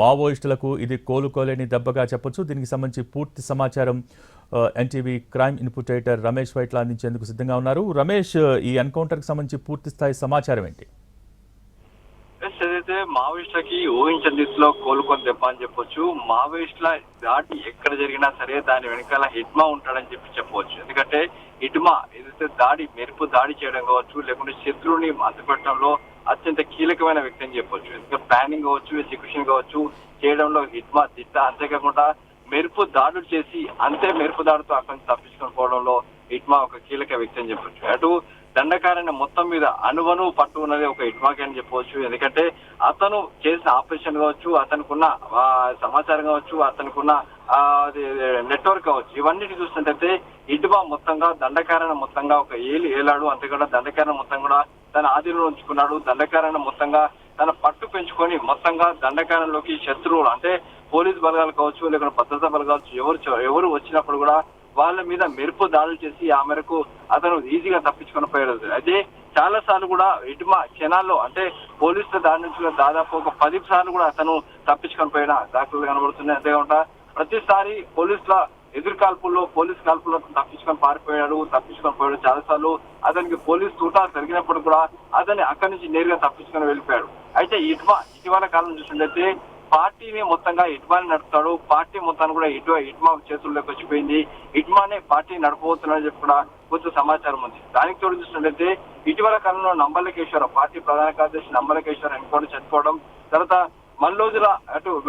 మావోయిస్టులకు ఇది కోలుకోలేని దెబ్బగా చెప్పొచ్చు. దీనికి సంబంధించి పూర్తి సమాచారం NTV crime input editor Ramesh Vaitla అందించేందుకు సిద్ధంగా ఉన్నారు. రమేష్ ఈ ఎన్కౌంటర్కి సంబంధించి పూర్తి స్థాయి సమాచారం ఏంటి? ఎస్ ఏదైతే మావోయిస్టులకి ఊహించని రీతిలో కోలుకొని దెబ్బ అని చెప్పొచ్చు మావోయిస్టుల దాడి ఎక్కడ జరిగినా సరే దాని వెనకాల హిడ్మా ఉంటాడని చెప్పి చెప్పవచ్చు. ఎందుకంటే హిట్మా ఏదైతే దాడి మెరుపు దాడి చేయడం కావచ్చు లేకుంటే శత్రువుని అంతపెట్టడంలో అత్యంత కీలకమైన వ్యక్తి అని చెప్పొచ్చు. ఎందుకంటే ప్లానింగ్ కావచ్చు ఎగ్జిక్యూషన్ కావచ్చు చేయడంలో హిట్మా దిట్ట అంతేకాకుండా మెరుపు దాడులు చేసి అంతే మెరుపు దాడుతో అక్కడి నుంచి తప్పించుకొని పోవడంలో హిడ్మా ఒక కీలక వ్యక్తి అని చెప్పొచ్చు. అటు దండకారణ మొత్తం మీద అనువను పట్టు ఉన్నది ఒక ఇట్మాకి అని చెప్పవచ్చు ఎందుకంటే అతను చేసిన ఆపరేషన్ కావచ్చు అతనుకున్న సమాచారం కావచ్చు అతనుకున్న అది నెట్వర్క్ కావచ్చు. ఇవన్నిటి చూసినట్టయితే హిట్మా మొత్తంగా దండకారణ మొత్తంగా ఒక ఏలు ఏలాడు అంతేకాకుండా దండకారణ మొత్తం కూడా తన ఆధీనంలో ఉంచుకున్నాడు. దండకారణం మొత్తంగా తన పట్టు పెంచుకొని మొత్తంగా దండకారణంలోకి శత్రువులు అంటే పోలీస్ బలగాలు కావచ్చు లేకుంటే భద్రతా బలగాలు కావచ్చు ఎవరు ఎవరు వచ్చినప్పుడు కూడా వాళ్ళ మీద మెరుపు దాడులు చేసి ఆ మేరకు అతను ఈజీగా తప్పించుకొని పోయాడు. అయితే చాలా సార్లు కూడా ఇటుమా క్షణాల్లో అంటే పోలీసుల దాడి నుంచి దాదాపు ఒక పది సార్లు కూడా అతను తప్పించుకొని పోయిన దాఖలు కనబడుతున్నాయి. అంతేకాకుండా ప్రతిసారి పోలీసుల ఎదురు కాల్పుల్లో పోలీస్ కాల్పుల్లో తప్పించుకొని పారిపోయాడు తప్పించుకొని పోయాడు చాలాసార్లు. అతనికి పోలీస్ తూటాలు జరిగినప్పుడు కూడా అతన్ని అక్కడి నుంచి నేరుగా తప్పించుకొని వెళ్ళిపోయాడు. అయితే ఇటుమ ఇటీవల కాలం చూసినట్లయితే పార్టీని మొత్తంగా ఇట్మాని నడుపుతాడు. పార్టీ మొత్తాన్ని కూడా ఇటు ఇట్మా చేతుల్లోకి వచ్చిపోయింది. ఇట్మానే పార్టీ నడపబోతున్నాడని చెప్పి కూడా కొంచెం సమాచారం ఉంది. దానికి తోడు చూసినట్లయితే ఇటీవల కాలంలో నంబలకేశ్వర పార్టీ ప్రధాన కార్యదర్శి నంబలకేశ్వర ఎన్నుకోవడం చనిపోవడం తర్వాత మల్లోజుల అటు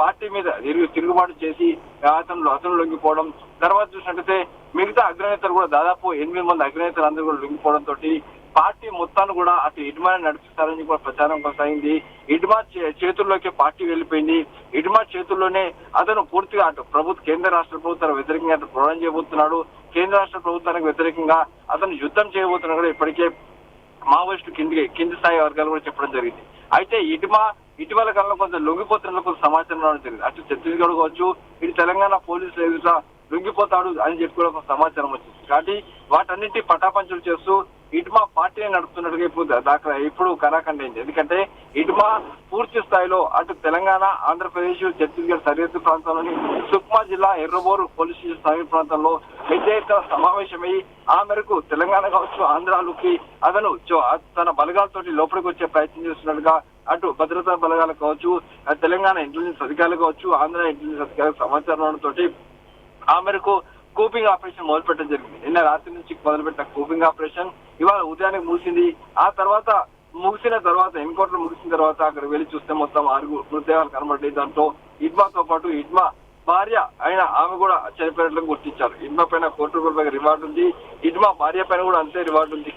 పార్టీ మీద తిరుగు తిరుగుబాటు చేసి అతను అతను లొంగిపోవడం తర్వాత చూసినట్టయితే మిగతా అగ్రనేతలు కూడా దాదాపు ఎనిమిది మంది అగ్రనేతలు అందరూ కూడా లొంగిపోవడం తోటి పార్టీ మొత్తాన్ని కూడా అటు ఇడ్మాని నడిపిస్తారని కూడా ప్రచారం కొనసాగింది. ఇడ్మా చే- చేతుల్లోకి పార్టీ వెళ్ళిపోయింది. ఇడ్మా చేతుల్లోనే అతను పూర్తిగా అటు ప్రభుత్వ కేంద్ర రాష్ట్ర ప్రభుత్వాలకు వ్యతిరేకంగా అటు పోరాటం చేయబోతున్నాడు. కేంద్ర రాష్ట్ర ప్రభుత్వానికి వ్యతిరేకంగా అతను యుద్ధం చేయబోతున్నాడు కూడా ఇప్పటికే మావోయిస్టు కింది కింది స్థాయి వర్గాలు కూడా చెప్పడం జరిగింది. అయితే ఇటుమా ఇటీవల కాలంలో కొంత లొంగిపోతున్న కొంత సమాచారం రావడం అటు ఛత్తీస్గఢ్ కావచ్చు ఇటు తెలంగాణ పోలీసులు ఎదుట లొంగిపోతాడు అని చెప్పి కూడా కొంత సమాచారం వచ్చింది. కాబట్టి వాటన్నింటి పటాపంచలు చేస్తూ ఇటుమా పార్టీని నడుపుతున్నట్టుగా ఇప్పుడు దాకా ఇప్పుడు కరాఖండ్ అయింది. ఎందుకంటే ఇటుమా పూర్తి స్థాయిలో అటు తెలంగాణ ఆంధ్రప్రదేశ్ ఛత్తీస్గఢ్ సరిహద్దు ప్రాంతంలోని సుక్మా జిల్లా ఎర్రబోరు పోలీస్ స్టేషన్ సమీప ప్రాంతంలో పెద్ద ఎత్తున సమావేశమై ఆ మేరకు తెలంగాణ కావచ్చు ఆంధ్రాలోకి అతను తన బలగాలతోటి లోపలికి వచ్చే ప్రయత్నం చేస్తున్నట్టుగా అటు భద్రతా బలగాలు కావచ్చు తెలంగాణ ఇంటెలిజెన్స్ అధికారులు కావచ్చు ఆంధ్ర ఇంటెలిజెన్స్ అధికారులకు సమాచారం తోటి ఆ మేరకు కూపింగ్ ఆపరేషన్ మొదలుపెట్టడం జరిగింది. నిన్న రాత్రి నుంచి మొదలుపెట్టిన కూపింగ్ ఆపరేషన్ ఇవాళ ఉదయానికి ముగిసింది. ఆ తర్వాత ముగిసిన తర్వాత ఎన్కౌంటర్ ముగిసిన తర్వాత అక్కడ వెళ్ళి చూస్తే మొత్తం ఆరుగురు మృతదేహాలు కనబడ్డాయి. దాంట్లో ఇడ్మాతో పాటు ఇడ్మా భార్య ఆయన ఆమె కూడా చనిపోయినట్లు గుర్తించారు. ఇడ్మా పైన కోటి రూపాయల రివార్డు ఉంది. ఇడ్మా భార్య పైన కూడా అంతే రివార్డు ఉంది.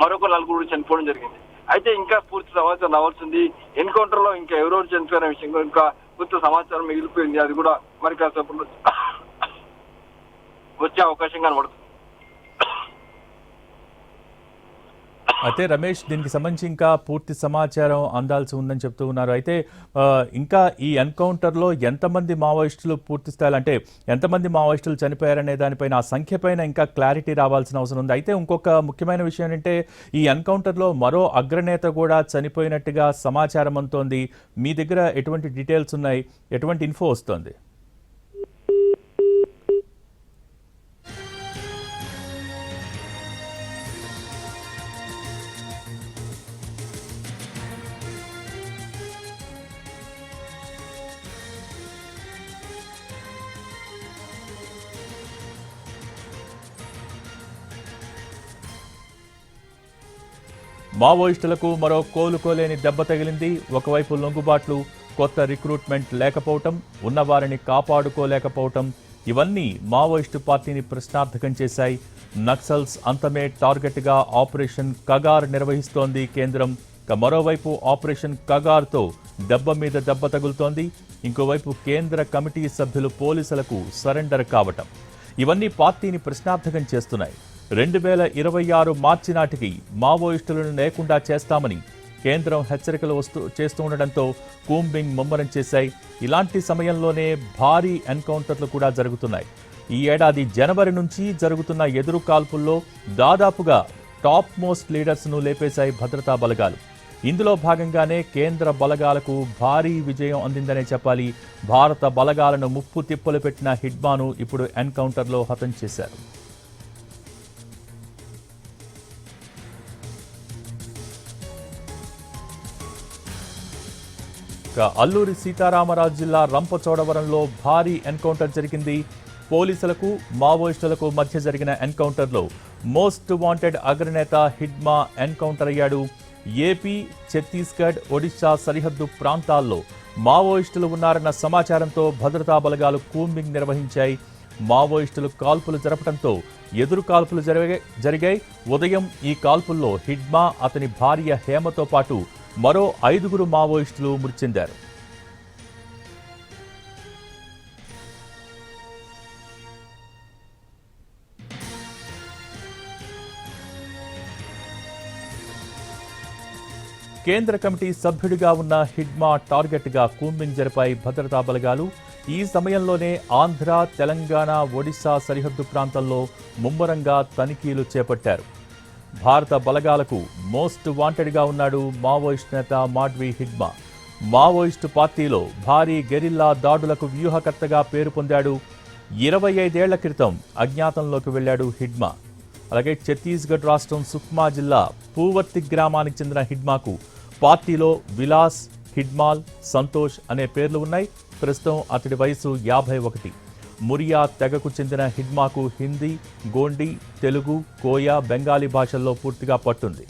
మరొక నలుగురు చనిపోవడం జరిగింది. అయితే ఇంకా పూర్తి సమాచారం రావాల్సింది ఎన్కౌంటర్లో ఇంకా ఎవరెవరు చనిపోయిన విషయం ఇంకా పూర్తి సమాచారం మిగిలిపోయింది. అది కూడా మరి కాసేపు వచ్చే అవకాశం కనబడుతుంది. అయితే రమేష్ దీనికి సంబంధించి ఇంకా పూర్తి సమాచారం అందాల్సి ఉందని చెప్తూ ఉన్నారు. అయితే ఇంకా ఈ ఎన్కౌంటర్లో ఎంతమంది మావోయిస్టులు పూర్తి స్థాయిలో అంటే ఎంతమంది మావోయిస్టులు చనిపోయారనే దానిపైన ఆ సంఖ్య పైన ఇంకా క్లారిటీ రావాల్సిన అవసరం ఉంది. అయితే ఇంకొక ముఖ్యమైన విషయం ఏంటంటే ఈ ఎన్కౌంటర్లో మరో అగ్రనేత కూడా చనిపోయినట్టుగా సమాచారం అందుతోంది. మీ దగ్గర ఎటువంటి డీటెయిల్స్ ఉన్నాయి? ఎటువంటి ఇన్ఫో వస్తుంది? మావోయిస్టులకు మరో కోలుకోలేని దెబ్బ తగిలింది. ఒకవైపు లొంగుబాట్లు కొత్త రిక్రూట్మెంట్ లేకపోవటం ఉన్నవారిని కాపాడుకోలేకపోవటం ఇవన్నీ మావోయిస్టు పార్టీని ప్రశ్నార్థకం చేశాయి. నక్సల్స్ అంతమే టార్గెట్గా ఆపరేషన్ కగార్ నిర్వహిస్తోంది కేంద్రం. ఇక మరోవైపు ఆపరేషన్ కగార్తో దెబ్బ మీద దెబ్బ తగులుతోంది. ఇంకోవైపు కేంద్ర కమిటీ సభ్యులు పోలీసులకు సరెండర్ కావటం. ఇవన్నీ పార్టీని ప్రశ్నార్థకం చేస్తున్నాయి. రెండు వేల ఇరవై ఆరు మార్చి నాటికి మావోయిస్టులను లేకుండా చేస్తామని కేంద్రం హెచ్చరికలు వస్తూ చేస్తూ ఉండడంతో కూంబింగ్ ముమ్మరం చేశాయి. ఇలాంటి సమయంలోనే భారీ ఎన్కౌంటర్లు కూడా జరుగుతున్నాయి. ఈ ఏడాది జనవరి నుంచి జరుగుతున్న ఎదురు కాల్పుల్లో దాదాపుగా టాప్ మోస్ట్ లీడర్స్ను లేపేశాయి భద్రతా బలగాలు. ఇందులో భాగంగానే కేంద్ర బలగాలకు భారీ విజయం అందిందనే చెప్పాలి. భారత బలగాలను ముప్పు తిప్పలు పెట్టిన హిడ్మాను ఇప్పుడు ఎన్కౌంటర్లో హతం చేశారు. ఇక అల్లూరి సీతారామరాజు జిల్లా రంపచోడవరంలో భారీ ఎన్కౌంటర్ జరిగింది. పోలీసులకు మావోయిస్టులకు మధ్య జరిగిన ఎన్కౌంటర్లో మోస్ట్ వాంటెడ్ అగ్రనేత హిడ్మా ఎన్కౌంటర్ అయ్యాడు. ఏపీ ఛత్తీస్గఢ్ ఒడిశా సరిహద్దు ప్రాంతాల్లో మావోయిస్టులు ఉన్నారన్న సమాచారంతో భద్రతా బలగాలు కూంబింగ్ నిర్వహించాయి. మావోయిస్టులు కాల్పులు జరపడంతో ఎదురు కాల్పులు జరిగాయి జరిగాయి. ఉదయం ఈ కాల్పుల్లో హిడ్మా అతని భార్య హేమతో పాటు మరో ఐదుగురు మావోయిస్టులు మృతి చెందారు కేంద్ర కమిటీ సభ్యుడిగా ఉన్న హిడ్మా టార్గెట్గా కూంబింగ్ జరిపాయి భద్రతా బలగాలు. ఈ సమయంలోనే ఆంధ్ర తెలంగాణ ఒడిశా సరిహద్దు ప్రాంతంలో ముమ్మరంగా తనిఖీలు చేపట్టారు. భారత బలగాలకు మోస్ట్ వాంటెడ్గా ఉన్నాడు మావోయిస్ట్ నేత మాడ్వి హిడ్మా మావోయిస్టు పార్టీలో భారీ గెరిల్లా దాడులకు వ్యూహకర్తగా పేరు పొందాడు. ఇరవై ఐదేళ్ళ క్రితం అజ్ఞాతంలోకి వెళ్ళాడు హిడ్మా అలాగే ఛత్తీస్గఢ్ రాష్ట్రం సుక్మా జిల్లా పూవర్తి గ్రామానికి చెందిన హిడ్మాకు పార్టీలో విలాస్ హిడ్మాల్ సంతోష్ అనే పేర్లు ఉన్నాయి. ప్రస్తుతం అతడి వయసు యాభై ఒకటి. మురియా తెగకు చెందిన హిడ్మాకు హిందీ గోండి తెలుగు కోయా బెంగాలీ భాషల్లో పూర్తిగా పట్టుంది